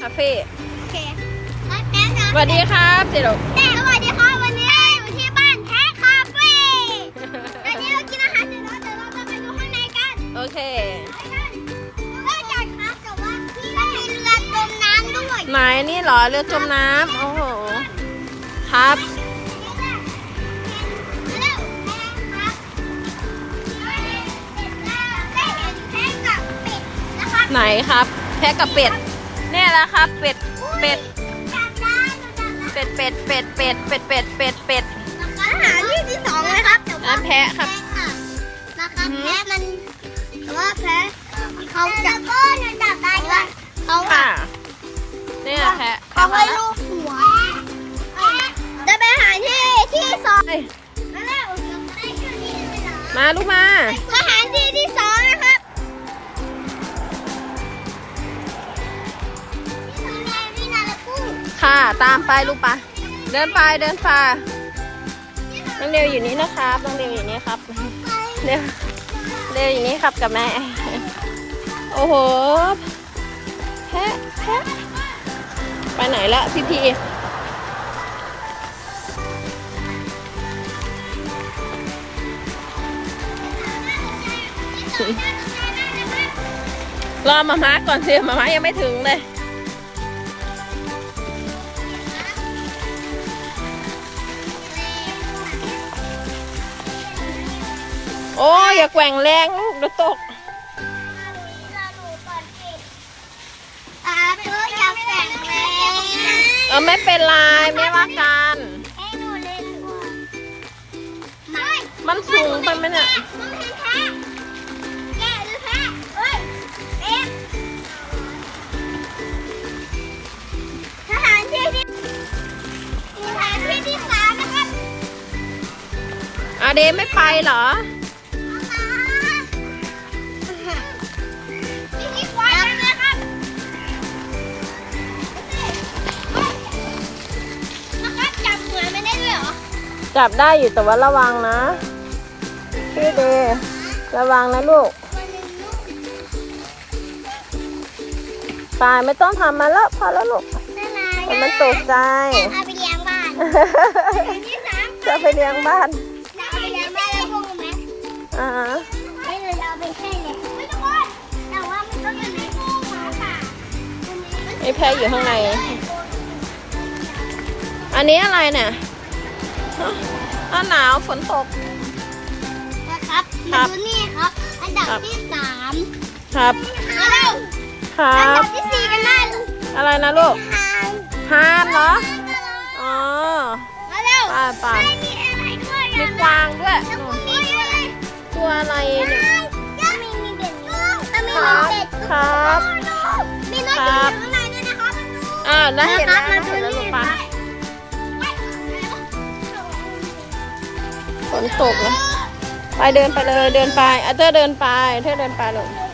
คาเฟ่โอเคแล้วแป๊บนะสวัสดีครับเดี๋ยวแต่สวัสดีค่ะวันนี้อยู่ที่บ้านแท้คาเฟ่วันนี้เรากินอาหารเสร็จแล้วเดี๋ยวเราจะไปดูข้างในกันโอเคไปกันเริ่มจากครับแต่ว่าที่เรามีเรือจมน้ำด้วยไหนนี่เหรอเรือจมน้ำโอ้โหครับเร็วครับได้เห็นแพ้กับเป็ดนะครับไหนครับ แพะกับเป็ด เนี่ยแหละครับเป็ดเป็ดจับได้จับได้เป็ดเป็ดเป็ดเป็ดเป็ดเป็ดเป็ดเป็ดอาหารที่ที่สองเลยครับแต่ว่าอันแพะครับค่ะนะครับอือหือแพะมันแต่ว่าแพะเขาจับก็จะจับได้ด้วยเขาค่ะเนี่ยแพะเขาแพะให้มาแล้วลูกหัวจะไปหาที่ที่สองเฮ้ยมาแล้วได้แค่นี้เลยเหรอมาลูกมาสถานที่ที่สอง ค่ะ ตามไปลูกปะเดินไปเดินไปน้องเดียวอยู่นี่นะครับน้องเดียวอยู่นี่ครับเดียวเดียวอยู่นี่ครับกับแม่ โอ้โหแพะแพะไปไหนละพี่พีรอมาม้าก่อนสิมาม้ายังไม่ถึงเลย โอ้ยอย่าแกว่งแรงลูกเดี๋ยวตกอ่าเธออยากแข่งแรงเออไม่เป็นไรไม่ว่ากัน ให้หนูเล่นด้วยไม่มันสูงไปไหมเนี่ยมันเป็นแพะแกะหรือแพะเฮ้ยเอ็มสถานที่ที่สถานที่ที่สามนะครับอาเดไม่ไปเหรอ จับได้อยู่แต่ว่าระวังนะ พี่เดระวังนะลูกตายไม่ต้องทำมาแล้วพอแล้วลูกแต่มันตกใจเอาไปเลี้ยงบ้านที่สามจะไปเลี้ยงบ้านจะเอาไปเลี้ยงบ้านแล้วพวกไหมอ่าฮะไม่เลยเอาไปแค่เนี่ยไม่ต้องว่าแต่ว่ามันก็อยู่ในโอ่งหมาป่าไอ้แพ้อยู่ข้างใน อันนี้อะไรเนี่ย ฮะอ้าวหนาวฝนตก นะครับครัมาบ ดูนี่ครับ อันดับครับที่สามครับ มาเร็วครัอันดับ บที่สี่กันได้ลูกอะไรนะลูกทางฮานเหรออ๋อมาเร็วไปไปไม่มีอะไรด้วยมีกวางด้วย แล้วนู่ก็นมีอะไรตัวอะไรเนี่ย ยังมีมีเบ็ดกุ้งแล้วมีครับเบ็ดครับ มีนกอยู่ข้างในด้วยนะครับ อ่าได้เห็นแล้วมาได้ดูเห็นแล้วนี่ลูกปะ นตกเลยไปเดินไปเลยเดินไปอะเธอเดินไปเธอเดินไปลูกโอ้